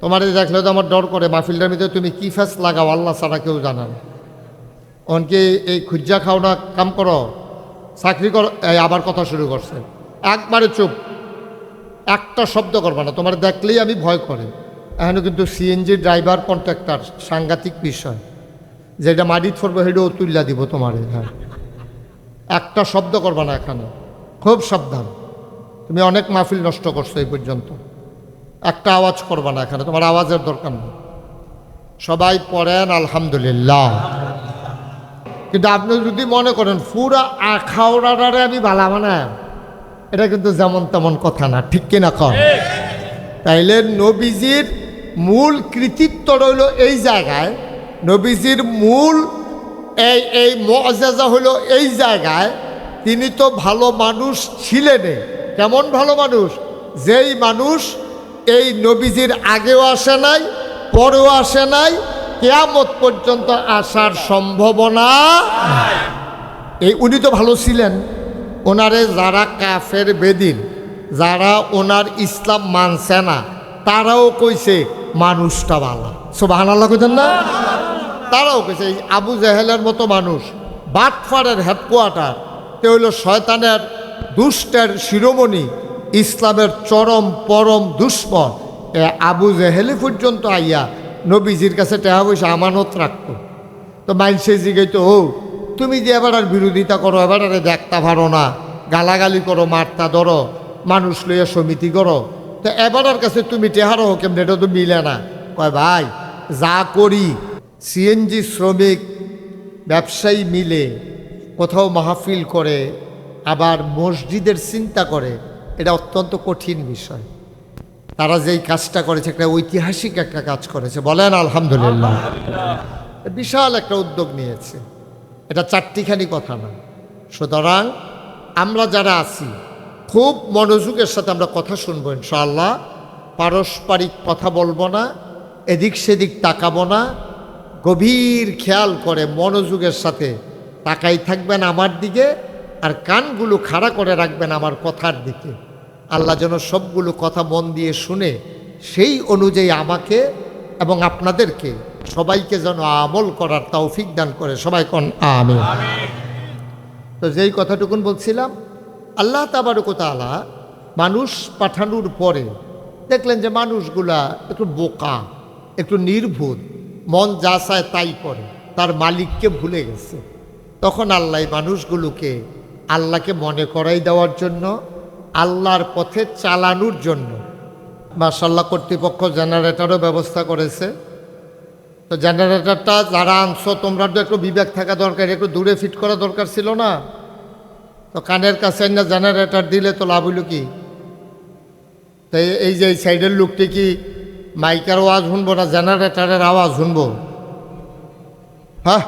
তোমার দেখলে তো আমার ডর করে, মাহফিলটার ভিতরে তুমি কি ফ্যাস লাগাও, আল্লাহ ছাড়া কেউ জানা না। অনকে এই খুজ্জা খাও না, কাম করো, চাকরি করো, এই আবার কথা শুরু করছে। একবারে চুপ, একটা শব্দ করবে না, তোমার দেখলেই আমি ভয় করে। এখনও কিন্তু সিএনজি ড্রাইভার কন্ট্রাক্টর সাংঘাতিক বিষয়। যেটা মাটিত ফরবো সেটাও তুল্লা দিব তোমার হ্যাঁ। একটা শব্দ করবে না এখানে, খুব সাবধান। তুমি অনেক মাহফিল নষ্ট করছ এই পর্যন্ত। একটা আওয়াজ করবে না এখানে, তোমার আওয়াজের দরকার নেই। সবাই পড়েন, আলহামদুলিল্লাহ। কিন্তু আপনি যদি মনে করেন পুরা আখাওড়ারে আমি বালা মানে এটা কিন্তু যেমন তেমন কথা না, ঠিক কিনা কম তাইলে নবীজির মূল কৃতিত্ব রইল এই জায়গায়, নবীজির মূল এই এই মজেজা হলো এই জায়গায়, তিনি তো ভালো মানুষ ছিলেন কেমন ভালো মানুষ? যেই মানুষ এই নবীজির আগেও আসে নাই, পরেও আসে নাই, কেয়ামত পর্যন্ত আসার সম্ভাবনা এই উনি তো ভালো ছিলেন। ওনারে যারা কাফের বেদিন, যারা ওনার ইসলাম মানছে না, তারাও কইছে মানুষটা ভালো। সোবাহান আল্লাহ কইতেন না? তারাও কইছে, এই আবু জাহেলের মতো মানুষ, বাটফারের হেডকোয়ার্টার, তে হইল শয়তানের দুষ্টের শিরোমণি ইসলামের চরম পরম দুশ্মন, এ আবু জেহেলি পর্যন্ত আইয়া নবীজির কাছে টেহা পয়সা আমানত রাখতো। তো মাইনসে জিগাইতো ও, তুমি যে এবার আর বিরোধিতা করো, এবার আরে দেখতা পারো না, গালাগালি করো, মারতা ধরো, মানুষ লইয়া সমিতি করো, তো এবারের কাছে তুমি টেহারো কেমন এটা তো মিলে না। কয়, ভাই, যা করি, সিএনজি শ্রমিক, ব্যবসায়ী মিলে কোথাও মাহফিল করে, আবার মসজিদের চিন্তা করে এটা অত্যন্ত কঠিন বিষয়। তারা যেই কাজটা করেছে একটা ঐতিহাসিক একটা কাজ করেছে। বলেন আলহামদুলিল্লাহ। বিশাল একটা উদ্যোগ নিয়েছে। এটা চারটিখানি কথা না। সুতরাং আমরা যারা আছি খুব মনোযোগের সাথে আমরা কথা শুনব ইনশাআল্লাহ। পারস্পরিক কথা বলব না এদিক সেদিক তাকাবো না। গভীর খেয়াল করে মনোযোগের সাথে তাকাই থাকবেন আমার দিকে আর কানগুলো খাড়া করে রাখবেন আমার কথার দিকে। আল্লাহ যেন সবগুলো কথা মন দিয়ে শুনে সেই অনুযায়ী আমাকে এবং আপনাদেরকে সবাইকে যেন আমল করার তৌফিক দান করে। সবাই কোন? আমি তো যেই কথাটুকুন বলছিলাম, আল্লাহ তাবারকতালা মানুষ পাঠানোর পরে দেখলেন যে মানুষগুলা একটু বোকা, একটু নির্ভুল, মন যা চায় তাই করে, তার মালিককে ভুলে গেছে। তখন আল্লাহ মানুষগুলোকে আল্লাহকে মনে করাই দেওয়ার জন্য আল্লাহর পথে চালানোর জন্য। মাসাল্লাহ কর্তৃপক্ষ জেনারেটারও ব্যবস্থা করেছে। তো জেনারেটারটা যারা আনছো, তোমরা তো একটু বিবেক থাকা দরকার, একটু দূরে ফিট করা দরকার ছিল না? তো কানের কাছে না জেনারেটার দিলে তো লাভ হইল কি? তো এই- এই যে এই সাইডের লোকটি কি মাইকের আওয়াজ শুনব না জেনারেটারের আওয়াজ শুনব? হ্যাঁ?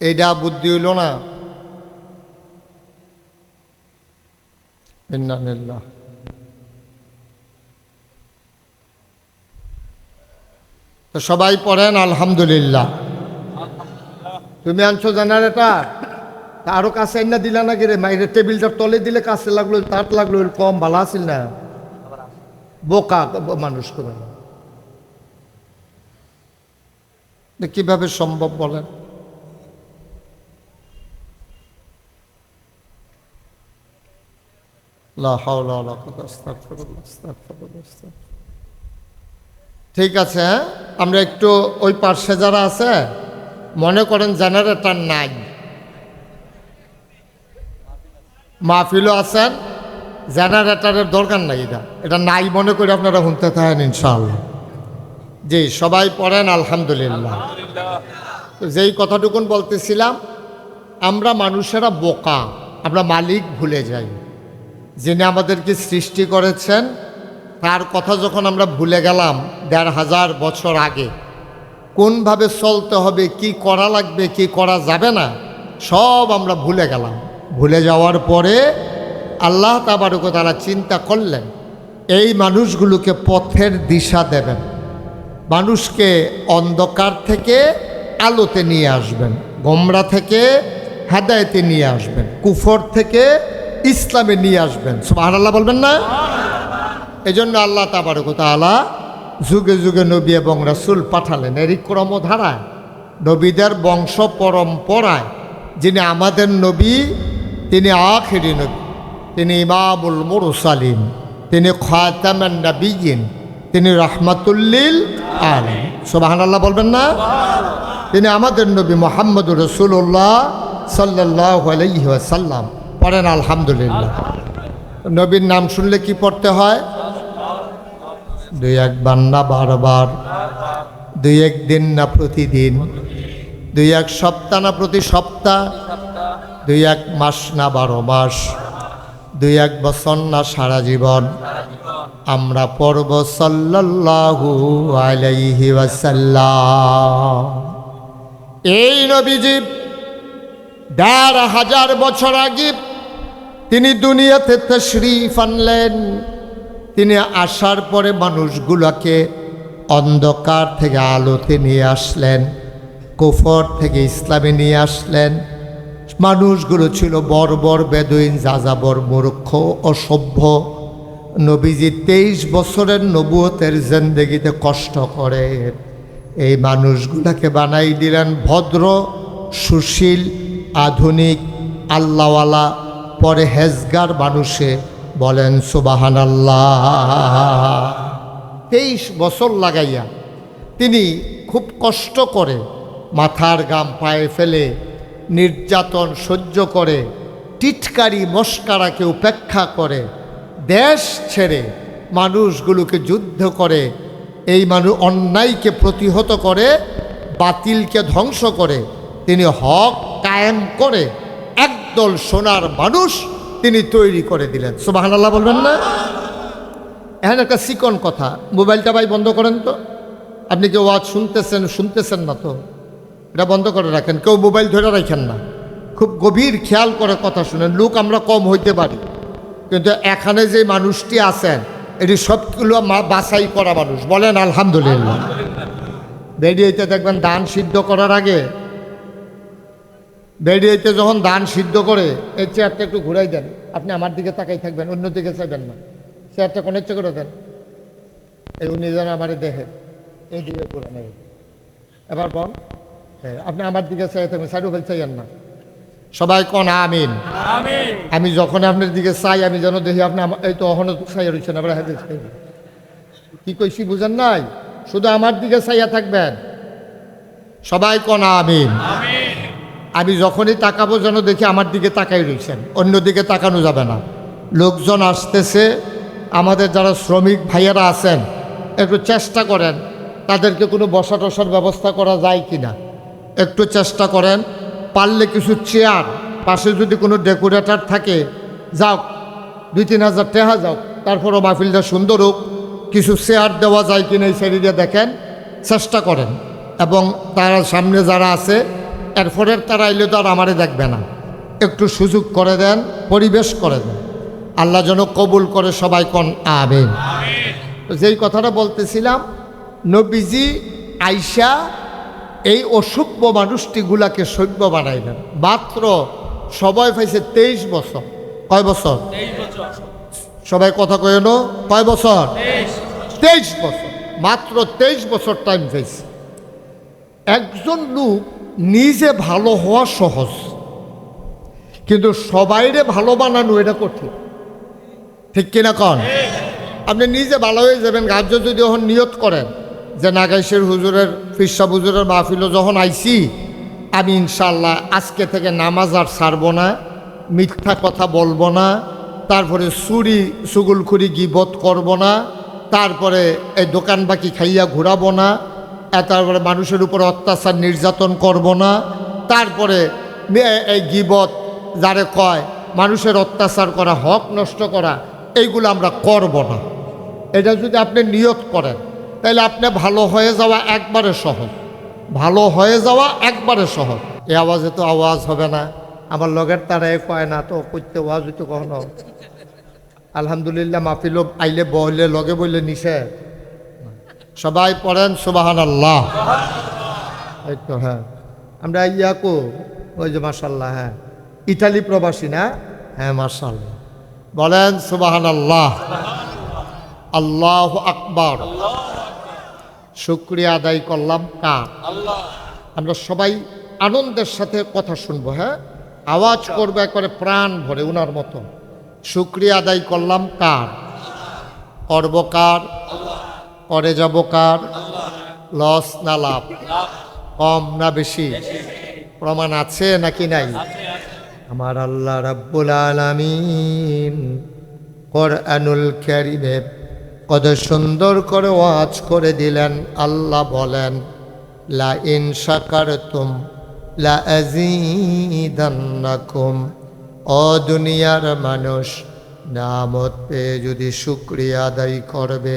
এইটা বুদ্ধি হইল না। ইন্নানিল্লাহ তো সবাই পড়েন, আলহামদুলিল্লাহ। তুমি আনছো জেনারেটার তা আরও কাছে না দিলা নাকি রে? মাইরে টেবিলটার তলে দিলে কাছে লাগল তাট লাগল কম, ভালো আছিল না? বোকা মানুষ করে কীভাবে সম্ভব বলেন? ঠিক আছে হ্যাঁ? আমরা একটু ওই পার্শ্বে যারা আছে, মনে করেন জেনারেটার নাই। মাহফিলও আছেন, জেনারেটারের দরকার নাই এটা। এটা নাই মনে করে আপনারা শুনতে থাকেন ইনশাআল্লাহ। জি, সবাই পড়েন, আলহামদুলিল্লাহ। যেই কথাটুকুন বলতেছিলাম, আমরা মানুষেরা বোকা, আমরা মালিক ভুলে যাই। যিনি আমাদেরকে সৃষ্টি করেছেন, তার কথা যখন আমরা ভুলে গেলাম দেড় হাজার বছর আগে, কোনভাবে চলতে হবে, কি করা লাগবে, কি করা যাবে না, সব আমরা ভুলে গেলাম। ভুলে যাওয়ার পরে আল্লাহ তাবারুক তারা চিন্তা করলেন, এই মানুষগুলোকে পথের দিশা দেবেন। মানুষকে অন্ধকার থেকে আলোতে নিয়ে আসবেন গোমরা থেকে হেদায়েতে নিয়ে আসবেন, কুফর থেকে ইসলামে নিয়ে আসবেন। সুবহানাল্লাহ বলবেন না? এই জন্য আল্লাহ তাবারক তাআলা যুগে যুগে নবী এবং রাসূল পাঠালেন। এরই ক্রমধারায় নবীদের বংশ পরম্পরায় যিনি আমাদের নবী, তিনি আখেরি নবী, তিনি ইমামুল মুরসালিন, তিনি খাতামান নবিয়িন তিনি রহমাতুল্লিল আলামিন। সুবহানাল্লাহ বলবেন না? তিনি আমাদের নবী মোহাম্মদ রসুল্লাহ সাল্লাহ আলাইহি ওয়াসাল্লাম। পড়েন আলহামদুলিল্লাহ। নবীর নাম শুনলে কি পড়তে হয়? দুই একবার না, বারবার। দুই এক দিন না প্রতিদিন। দুই এক সপ্তাহ না প্রতি সপ্তাহ। দুই এক মাস না বারো মাস। দুই এক বছর না সারা জীবন। আমরা পড়ব সাল্লাল্লাহু আলাইহি ওয়াসাল্লাম। এই নবীজি দেড় হাজার বছর আগে তিনি দুনিয়াতে তশরিফ আনলেন। তিনি আসার পরে মানুষগুলোকে অন্ধকার থেকে আলোতে নিয়ে আসলেন, কুফর থেকে ইসলামে নিয়ে আসলেন। মানুষগুলো ছিল বর্বর বেদুইন, যাযাবর মূর্খ, অসভ্য। নবীজি তেইশ বছরের নবুয়তের জিন্দগিতে কষ্ট করে। এই মানুষগুলোকে বানাই দিলেন ভদ্র, সুশীল, আধুনিক, আল্লাহওয়ালা পরে হেজগার মানুষে বলেন সুবাহান আল্লাহ তেইশ বছর লাগাইয়া তিনি খুব কষ্ট করে মাথার গাম পায়ে ফেলে নির্যাতন সহ্য করে টিটকারি মস্কারাকে উপেক্ষা করে দেশ ছেড়ে মানুষগুলোকে যুদ্ধ করে, এই মানুষ অন্যায়কে প্রতিহত করে, বাতিলকে ধ্বংস করে, তিনি হক কায়েম করে একদল সোনার মানুষ তিনি তৈরি করে দিলেন। সুবাহান্লাহ বলবেন না? এখন একটা চিকন কথা। মোবাইলটা ভাই বন্ধ করেন তো। আপনি কেউ ওয়াজ শুনতেছেন শুনতেছেন না তো। এটা বন্ধ করে রাখেন। কেউ মোবাইল ধরে রাখেন না। খুব গভীর খেয়াল করে কথা শুনেন। লোক আমরা কম হইতে পারি। কিন্তু এখানে যে মানুষটি আছেন, এটি সবগুলো বাছাই করা মানুষ। বলেন আলহামদুলিল্লাহ। বেরিয়েতে দেখবেন দান সিদ্ধ করার আগে বেরিয়েতে যখন ধান সিদ্ধ করে এই চেয়ারটা একটু ঘুরাই দেন। আপনি আমার দিকে তাকাই থাকবেন অন্য দিকে চাইবেন না। চেয়ারটা কনেক্ট করে দেন। এই উনি যেন আমার দেখেন। এই দিকে ঘুরান এই। এবার বল হ্যাঁ, আপনি আমার দিকে চাই থাকবেন সাইডও ফেল চাইয়েন না। সবাই কন আমিন? আমি যখন আপনার দিকে চাই আমি যেন দেখি আপনি এই তো অহন চাইয়া রয়েছেন আবার হাতে চাই। কি কইছি বুঝেন নাই? শুধু আমার দিকে চাইয়া থাকবেন। সবাই কন আমিন? আমি যখনই তাকাবো যেন দেখি আমার দিকে তাকাই রয়েছেন অন্য দিকে তাকানো যাবে না। লোকজন আসতেছে, আমাদের যারা শ্রমিক ভাইয়েরা আছেন, একটু চেষ্টা করেন, তাদেরকে কোনো বসা টসার ব্যবস্থা করা যায় কি না একটু চেষ্টা করেন, পারলে কিছু চেয়ার, পাশে যদি কোনো ডেকোরেটর থাকে, যাও, দুই তিন হাজার টেহা যাও, তারপরও মাহফিলটা সুন্দর হোক, কিছু চেয়ার দেওয়া যায় কিনা এই সাইডে দেখেন, চেষ্টা করেন। এবং তারা সামনে যারা আছে এরপরের তারা এলে তো আর আমারে দেখবে না। একটু সুযোগ করে দেন পরিবেশ করে দেন। আল্লাহ যেন কবুল করে সবাই কন আবেন যেই কথাটা বলতেছিলাম নবীজি আইসা এই অসভ্য মানুষটিগুলাকে সভ্য বানাইলেন। মাত্র সবাই পাইছে তেইশ বছর। কয় বছর? সবাই কথা কয়েন কয় বছর? তেইশ। বছর। মাত্র তেইশ বছর টাইম পেয়েছে একজন লোক নিজে ভালো হওয়া সহজ। কিন্তু সবাইরে ভালো বানানো এটা কঠিন। ঠিক কিনা কন? আপনি নিজে ভালো হয়ে যাবেন গাছ যদি যখন নিয়ত করেন যে নাগাইশের হুজুরের, ফিরসা হুজুরের মাহফিলও যখন আইছি, আমি ইনশাল্লাহ আজকে থেকে নামাজ আর ছাড়বো না, মিথ্যা কথা বলব না, তারপরে চুরি সুগুলখুরি গিবত করব না, তারপরে এই দোকান বাকি খাইয়া ঘুরাবো না তারপরে মানুষের উপর অত্যাচার নির্যাতন করব না। তারপরে এই গিবত যারে কয়, মানুষের অত্যাচার করা, হক নষ্ট করা, এইগুলো আমরা করব না। এটা যদি আপনি নিয়ত করেন, তাহলে আপনি ভালো হয়ে যাওয়া একবারে সহজ। ভালো হয়ে যাওয়া একবারে সহজ। এই আওয়াজে তো আওয়াজ হবে না। আমার লগের তারা এ কয় না, তো করতে আওয়াজ হইতে কখনো আলহামদুলিল্লাহ, মাহফিল আইলে বহলে লগে বললে নিষে সবাই পড়েন সুবাহান আল্লাহ তো হ্যাঁ। আমরা ইয়াকো, ওই যে মার্শাল্লাহ হ্যাঁ। ইটালি প্রবাসী না? হ্যাঁ মার্শাল্লাহ বলেন সুবাহান আল্লাহ আল্লাহ আকবর। শুক্রিয়া আদায় করলাম কার? আমরা সবাই আনন্দের সাথে কথা শুনব হ্যাঁ? আওয়াজ করবে, একবারে প্রাণ ভরে, উনার মতো। শুক্রিয়া আদায় করলাম কার? করব করে যাব কার? লস না লাভ? কম না বেশি? প্রমাণ আছে নাকি নাই? আমার আল্লাহ রাব্বুল আলামিন কোরআনুল কারিমে কত সুন্দর করে ওয়াজ করে দিলেন। আল্লাহ বলেন, লা ইন শাকারতুম লা আযীদান্নাকুম। ও দুনিয়ার মানুষ, নামত পেয়ে যদি শুক্রিয়া আদায় করবে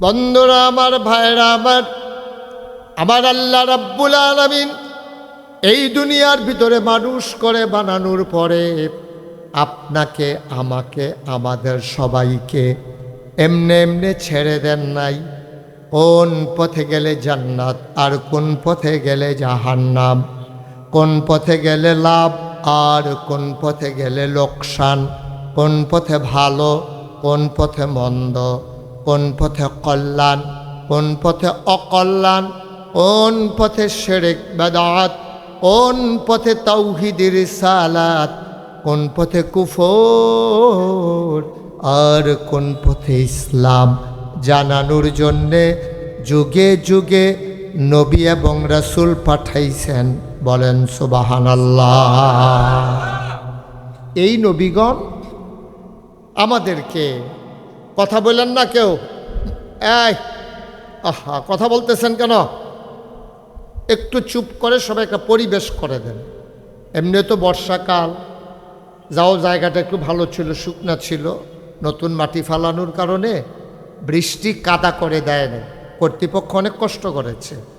বন্ধুরা আমার ভাইরা আমার আমার আল্লাহ রাব্বুল আলামিন এই দুনিয়ার ভিতরে মানুষ করে বানানোর পরে আপনাকে, আমাকে, আমাদের সবাইকে এমনে এমনে ছেড়ে দেন নাই। কোন পথে গেলে জান্নাত আর কোন পথে গেলে জাহান্নাম? কোন পথে গেলে লাভ আর কোন পথে গেলে লোকসান? কোন পথে ভালো, কোন পথে মন্দ? কোন পথে কল্যাণ, কোন পথে অকল্যাণ, কোন পথে শেরেক বেদাত, কোন পথে তৌহিদের সালাত কোন পথে কুফর আর কোন পথে ইসলাম জানানোর জন্যে যুগে যুগে নবী এবং রাসূল পাঠাইছেন। বলেন সুবাহান এই নবীগণ আমাদেরকে কথা বললেন না কেউ। এই, আহা, কথা বলতেছেন কেন? একটু চুপ করে সবাই একটা পরিবেশ করে দেন। এমনি তো বর্ষাকাল। যাও, জায়গাটা একটু ভালো ছিল, শুকনা ছিল। নতুন মাটি ফালানোর কারণে বৃষ্টি কাদা করে দেয়নি। কর্তৃপক্ষ অনেক কষ্ট করেছে।